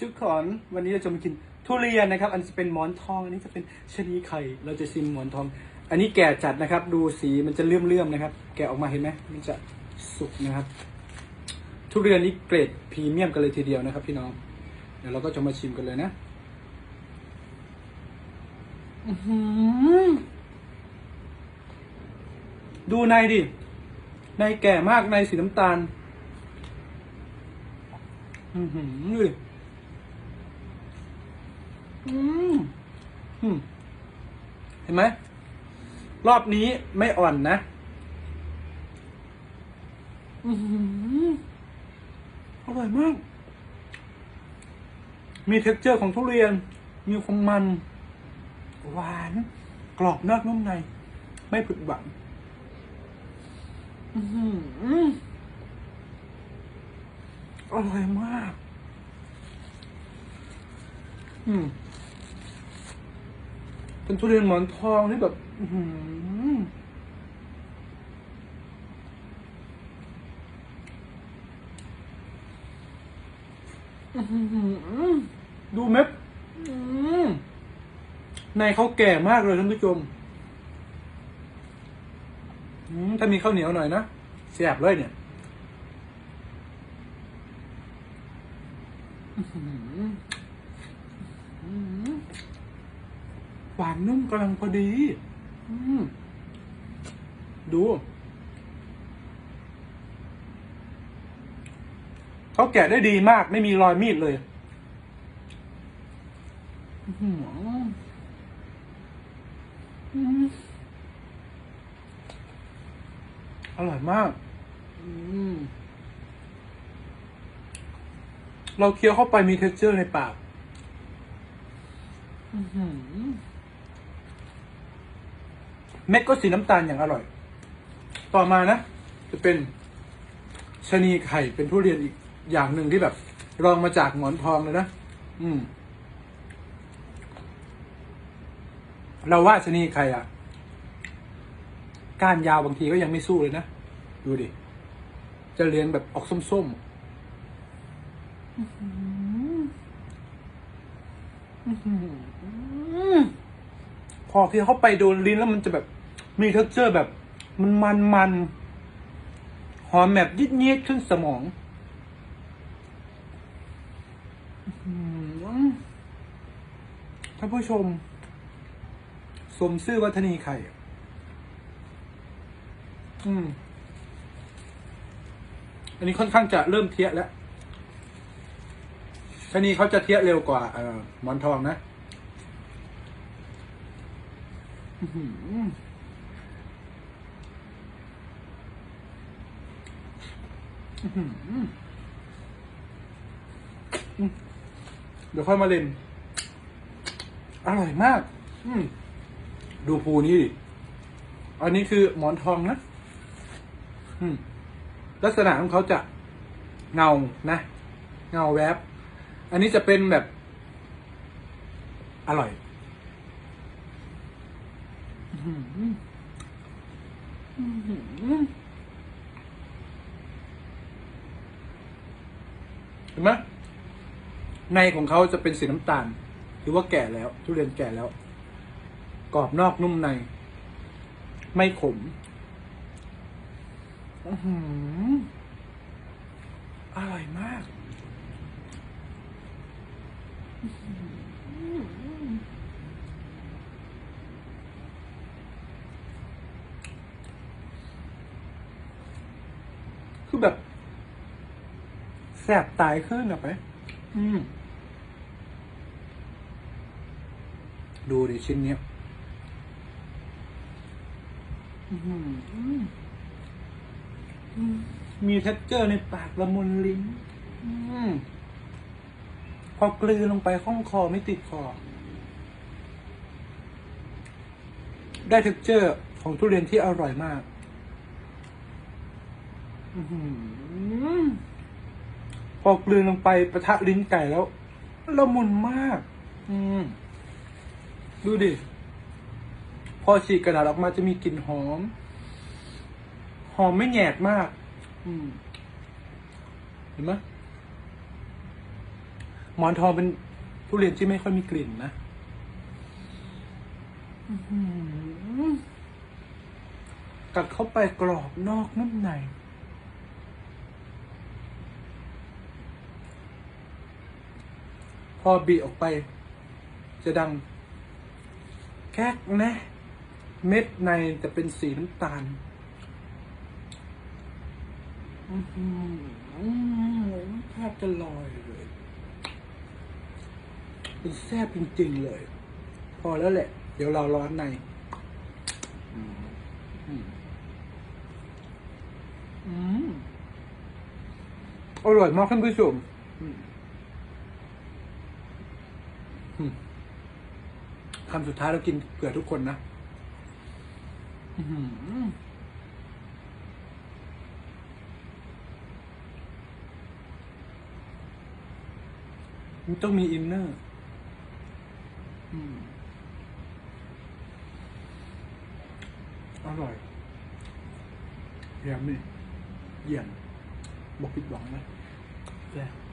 ทุกคนวันนี้เราจะมากินทุเรียนนะครับ อันนี้จะเป็นหมอนทองอันนี้จะเป็นชะนีไข่เราจะซิมหมอนทอง อันนี้แก่จัดนะครับ ดูสีมันจะเลื่อมๆนะครับ แกะออกมาเห็นไหมมันจะสุกนะครับ ทุเรียนนี้เกรดพรีเมียมกันเลยทีเดียวนะครับ พี่น้องเดี๋ยวเราก็จะมาชิมกันเลยนะอือหือดูในดิ ในแก่มากในสีน้ำตาล อือหือ เห็นไหม รอบนี้ไม่อ่อนนะอือหืออร่อยมาก มีเท็กเจอร์ของทุเรียน มีความมัน หวาน กรอบนอกนุ่มใน ไม่ผิดหวังอื้อหืออร่อยมาก อืมเป็นทุเรียนหมอนทองที่แบบ อื้อหืออื้อหือดูเม็ดอืมในเขาแก่มากเลยท่านผู้ชมอืมถ้ามีข้าวเหนียวหน่อยนะเสียบเลยเนี่ยอื้อหืออื้อหือ หวานนุ่มกำลังพอดี อืมดูเขาแกะได้ดีมาก ไม่มีรอยมีดเลยอื้อหืออืมอร่อยมากอืมเราเคี้ยวเข้าไปมีเท็กเจอร์ในปาก อื้อหือ เม็ดก็สีน้ำตาลอย่างอร่อย ต่อมานะ จะเป็นชะนีไข่เป็นทุเรียนอีกอย่างหนึ่งที่แบบ รองมาจากหมอนทองเลยนะ อืม เราว่าชะนีไข่อะ ก้านยาวบางทีก็ยังไม่สู้เลยนะ ดูดิ จะเลี้ยงแบบออกส้มๆอื้อหืออื้อหือพอเคี้ยวเข้าไปโดนลิ้นแล้วมันจะแบบ มีเท็กเจอร์แบบ มันมันมันหอมแบบยิดเยิดขึ้นสมองท่านผู้ชม สมซื่อวัฒนีไข่ อืม อันนี้ค่อนข้างจะเริ่มเทียแล้วชนีเขาจะเทียเร็วกว่าออหมอนทองนะ อื้อหืออื้อหืออืม เดี๋ยวค่อยมาเล่น อร่อยมาก อืดูภูนี้ดิ อันนี้คือหมอนทองนะอืลักษณะของเขาจะเงานะ เงาแวบ อันนี้จะเป็นแบบ อร่อยอื้อหืออื้ เห็นไหมในของเขาจะเป็นสีน้ำตาลถือว่าแก่แล้ว ทุเรียนแก่แล้ว กรอบนอกนุ่มใน ไม่ขมอือร่อยมาก คือแบบ สบตายขึ้นอะไปอืม ดูดิชิ้นเนี้ยอื้อหืออืมมีเท็กเจอร์ในปากละมุนลิ้นอืมพอกลืนลงไปข้องคอไม่ติดคอ ได้เท็กเจอร์ของทุเรียนที่อร่อยมาก อื้อหือ พอกลืนลงไปประทะลิ้นไก่แล้วละมุนมาก อืม ดูดิ พอฉีกกระดาษออกมาจะมีกลิ่นหอม หอมไม่แหยดมาก อืม เห็นไหมหมอนทองเป็นทุเรียนที่ไม่ค่อยมีกลิ่นนะอื้อหือกัดเข้าไปกรอบนอกนุ่มใน พอบีออกไป จะดังแก๊กนะ เม็ดในจะเป็นสีน้ำตาลอื้อหือแทบจะลอยเลยเป็นแซ่บจริงๆเลย พอแล้วแหละ เดี๋ยวเราร้อนในอืมอืมอืมอร่อยมากท่านผู้ชมอืมอืม คำสุดท้ายเรากินเผื่อทุกคนนะอื้อหือมันต้องมีอินเนอร์อืมอร่อยเยี่ยมนี่เยี่ยมบอกผิดหวังนะแซ่บ